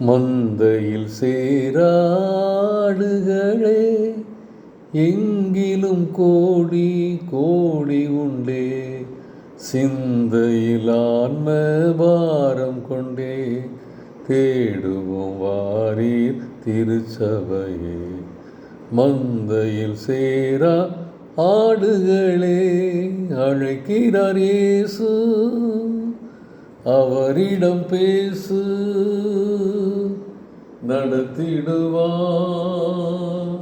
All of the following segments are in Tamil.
மந்தையில் சேராடுகளே எங்கிலும் கோடி கோடி உண்டே. சிந்தையில் ஆன்ம பாரம் கொண்டே தேடுவோம் வாரீர் திருச்சபையே. மந்தையில் சேரா ஆடுகளே அழைக்கிறார் இயேசு. அவரிடம் பேசு நடத்திடுவார்.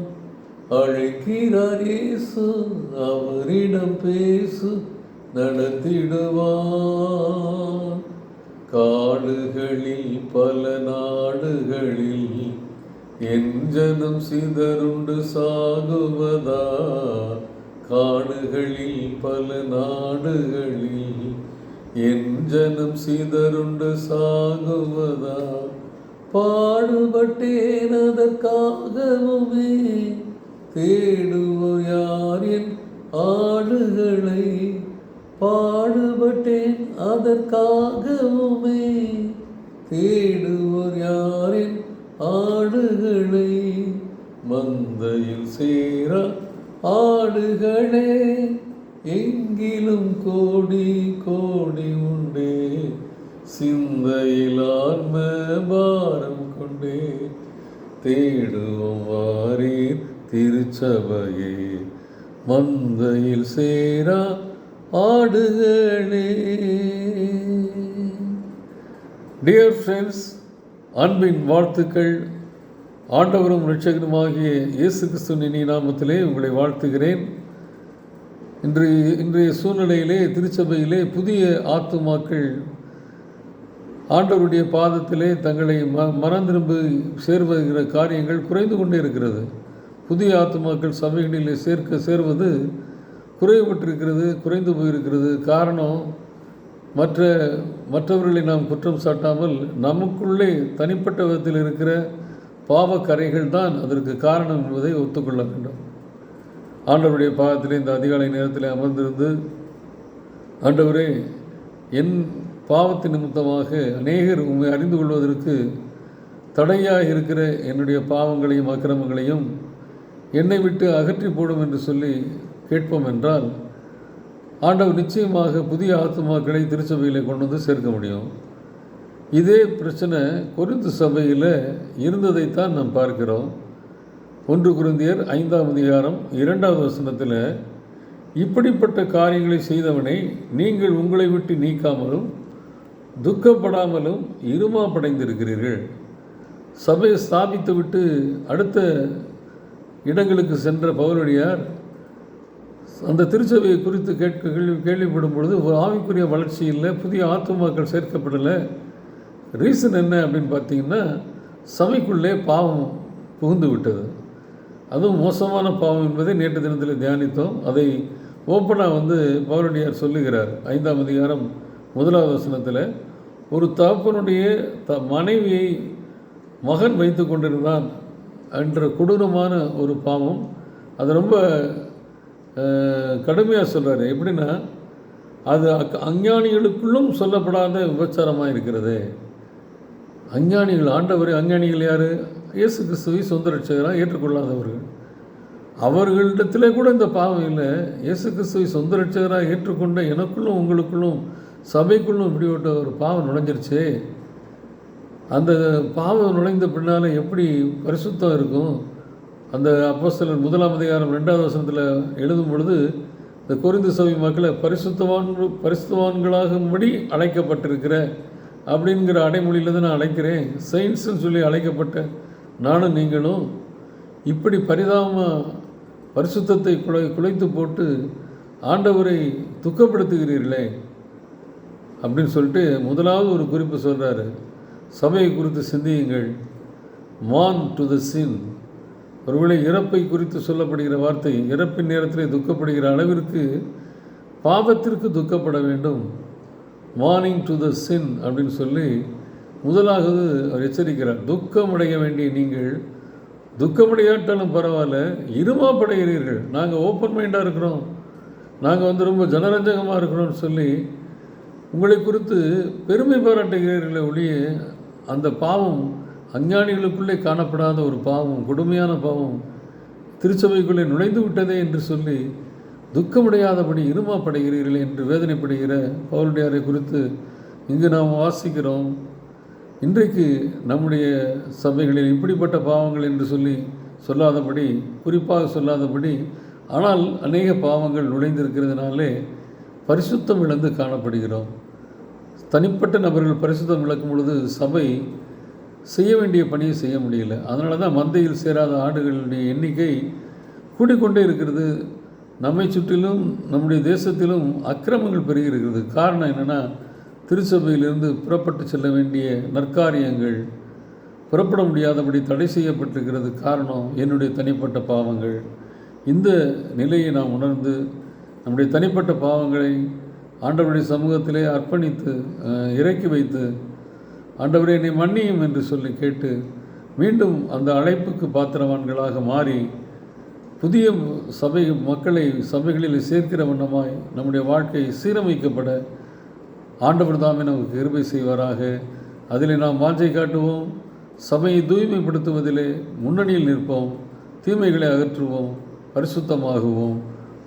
அழைக்கிறார் இயேசு அவரிடம் பேசு நடத்திடுவார். காடுகளில் பல நாடுகளில் என் ஜனம் சிதறுண்டு சாகுவதா? காடுகளில் பல நாடுகளில் என் ஜனம் சிதறுண்டு சாகுவதா? பாடுபட்டேன் அதற்காகவுமே. தேடுவோ யார் என் ஆடுகளை. பாடுபட்டேன் அதற்காகவுமே. தேடுவோர் யாரின் ஆடுகளை? மந்தையில் சேர ஆடுகளே. எங்கிலும் கோடி கோடி உண்டே. சிந்தையில் ஆன்ம பாரம் கொண்டே தேடுவோம் வாரீர் திருச்சபையே. மந்தையில் சேரா ஆடுகளே. டியர் ஃப்ரெண்ட்ஸ் அன்பின் வாழ்த்துக்கள். ஆண்டவரும் இரட்சகருமாகிய இயேசு கிறிஸ்துவின் இனி நாமத்திலே உங்களை வாழ்த்துகிறேன். இன்று இன்றைய சூழ்நிலையிலே திருச்சபையிலே புதிய ஆத்துமாக்கள் ஆண்டவருடைய பாதத்திலே தங்களை ம மறந்திரும்பு சேர்வகிற காரியங்கள் குறைந்து கொண்டே இருக்கிறது. புதிய ஆத்துமாக்கள் சபைகளிலே சேர்க்க சேர்வது குறைவுபட்டிருக்கிறது குறைந்து போயிருக்கிறது. காரணம் மற்ற மற்றவர்களை நாம் குற்றம் சாட்டாமல் நமக்குள்ளே தனிப்பட்ட விதத்தில் இருக்கிற பாவக்கரைகள் தான் அதற்கு காரணம் என்பதை ஒத்துக்கொள்ள வேண்டும். ஆண்டவருடைய பாகத்தில் இந்த அதிகாலை நேரத்தில் அமர்ந்திருந்து ஆண்டவரே என் பாவத்தின் நிமித்தமாக அநேகர் உண்மை அறிந்து கொள்வதற்கு தடையாக இருக்கிற என்னுடைய பாவங்களையும் அக்கிரமங்களையும் என்னை விட்டு அகற்றி போடும் என்று சொல்லி கேட்போம் என்றால் ஆண்டவர் நிச்சயமாக புதிய ஆத்மாக்களை திருச்சபையில் கொண்டு வந்து சேர்க்க முடியும். இதே பிரச்சனை கொரிந்து சபையில் இருந்ததைத்தான் நாம் பார்க்கிறோம். ஒன்று குருந்தியர் ஐந்தாம் அதிகாரம் இரண்டாவது வசனத்தில் இப்படிப்பட்ட காரியங்களை செய்தவனை நீங்கள் உங்களை விட்டு நீக்காமலும் துக்கப்படாமலும் இருமாப்படைந்திருக்கிறீர்கள். சபையை ஸ்தாபித்து விட்டு அடுத்த இடங்களுக்கு சென்ற பவுலடியார் அந்த திருச்சபையை குறித்து கேட்க கேள்வி கேள்விப்படும் பொழுது ஒரு ஆவிக்குரிய வளர்ச்சி இல்லை புதிய ஆத்துமாக்கள் சேர்க்கப்படலை. ரீசன் என்ன? அப்படின்னு பார்த்தீங்கன்னா சபைக்குள்ளே பாவம் புகுந்து விட்டது. அதுவும் மோசமான பாவம் என்பதை நேற்று தினத்தில் தியானித்தோம். அதை ஓப்பனாக வந்து பவுலடியார் சொல்லுகிறார். ஐந்தாம் அதிகாரம் முதலாவது வசனத்தில் ஒரு தகப்பனுடைய த மனைவியை மகன் வைத்து கொண்டிருந்தான் என்ற கொடூரமான ஒரு பாவம். அது ரொம்ப கடுமையாக சொல்கிறார் எப்படின்னா அது அக் அஞ்ஞானிகளுக்குள்ளும் சொல்லப்படாத விபச்சாரமாக இருக்கிறது அஞ்ஞானிகள் ஆண்டவர் அஞ்ஞானிகள் யார்? இயேசு கிறிஸ்துவை சொந்த ரட்சகராக ஏற்றுக்கொள்ளாதவர்கள். அவர்களிடத்திலே கூட இந்த பாவம் இல்லை. இயேசு கிறிஸ்துவை சொந்த ரட்சகராக ஏற்றுக்கொண்ட எனக்குள்ளும் உங்களுக்குள்ளும் சபைக்குள்ளும் இப்படிப்பட்ட ஒரு பாவம் நுழைஞ்சிருச்சு. அந்த பாவம் நுழைந்த பின்னால் எப்படி பரிசுத்தம் இருக்கும்? அந்த அப்போஸ்தலர் முதலாம் அதிகாரம் ரெண்டாவது வசனத்தில் எழுதும் பொழுது இந்த குறிந்து சபை மக்களை பரிசுத்தவான் பரிசுத்தவான்களாகும்படி அழைக்கப்பட்டிருக்கிற அப்படிங்கிற அடைமொழியில் தான் நான் அழைக்கிறேன். சயின்ஸுன்னு சொல்லி அழைக்கப்பட்ட நானும் நீங்களும் இப்படி பரிதாம பரிசுத்தத்தை குலை குலைத்து போட்டு ஆண்டவரை துக்கப்படுத்துகிறீர்களே அப்படின்னு சொல்லிட்டு முதலாவது ஒரு குறிப்பு சொல்கிறாரு சபையை குறித்து சிந்தியுங்கள். மான் டு த சின் ஒருவேளை இறப்பை குறித்து சொல்லப்படுகிற வார்த்தை இறப்பின் நேரத்தில் துக்கப்படுகிற அளவிற்கு பாவத்திற்கு துக்கப்பட வேண்டும். மார்னிங் டு த சின் அப்படின்னு சொல்லி முதலாவது அவர் எச்சரிக்கிறார். துக்கமடைய வேண்டிய நீங்கள் துக்கமடையாட்டாலும் பரவாயில்ல இருமாப்படைகிறீர்கள். நாங்கள் ஓப்பன் மைண்டாக இருக்கிறோம். நாங்கள் வந்து ரொம்ப ஜனரஞ்சகமாக இருக்கிறோம்னு சொல்லி உங்களை குறித்து பெருமை பாராட்டுகிறீர்களே ஒழிய அந்த பாவம் அஞ்ஞானிகளுக்குள்ளே காணப்படாத ஒரு பாவம் கொடுமையான பாவம் திருச்சபைக்குள்ளே நுழைந்து விட்டதே என்று சொல்லி துக்கமடையாதபடி இருமாப்படைகிறீர்கள் என்று வேதனைப்படுகிற பவுலுடையாரை குறித்து இங்கு நாம் வாசிக்கிறோம். இன்றைக்கு நம்முடைய சபைகளில் இப்படிப்பட்ட பாவங்கள் என்று சொல்லி சொல்லாதபடி குறிப்பாக சொல்லாதபடி ஆனால் அநேக பாவங்கள் நுழைந்திருக்கிறதுனாலே பரிசுத்தம் இழந்து காணப்படுகிறோம். தனிப்பட்ட நபர்கள் பரிசுத்தம் இழக்கும் பொழுது சபை செய்ய வேண்டிய பணியை செய்ய முடியல. அதனால தான் மந்தையில் சேராத ஆடுகளுடைய எண்ணிக்கை கூடிக்கொண்டே இருக்கிறது. நம்மை சுற்றிலும் நம்முடைய தேசத்திலும் அக்கிரமங்கள் பெருகிறது காரணம் என்னென்னா திருச்சபையிலிருந்து புறப்பட்டு செல்ல வேண்டிய நற்காரியங்கள் புறப்பட முடியாதபடி தடை செய்யப்பட்டிருக்கிறது காரணம் என்னுடைய தனிப்பட்ட பாவங்கள். இந்த நிலையை நாம் உணர்ந்து நம்முடைய தனிப்பட்ட பாவங்களை ஆண்டவருடைய சமூகத்திலே அர்ப்பணித்து இறக்கி வைத்து ஆண்டவரை என்னை மன்னியும் என்று சொல்லி கேட்டு மீண்டும் அந்த அழைப்புக்கு பாத்திரவான்களாக மாறி புதிய சபை மக்களை சபைகளில் சேர்க்கிற வண்ணமாய் நம்முடைய வாழ்க்கை சீரமைக்கப்பட ஆண்டவர் தாமே நமக்கு கிருபை செய்வாராக. அதில் நாம் வாஞ்சை காட்டுவோம் சபையை தூய்மைப்படுத்துவதிலே முன்னணியில் நிற்போம் தீமைகளை அகற்றுவோம் பரிசுத்தமாகுவோம்.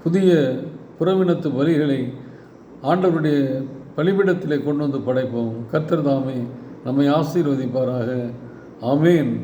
புதிய புறவினத்து பலிகளை ஆண்டவருடைய பலிபிடத்திலே கொண்டு வந்து படைப்போம். கர்த்தர் தாமே நம்மை ஆசீர்வதிப்பாராக. ஆமேன்.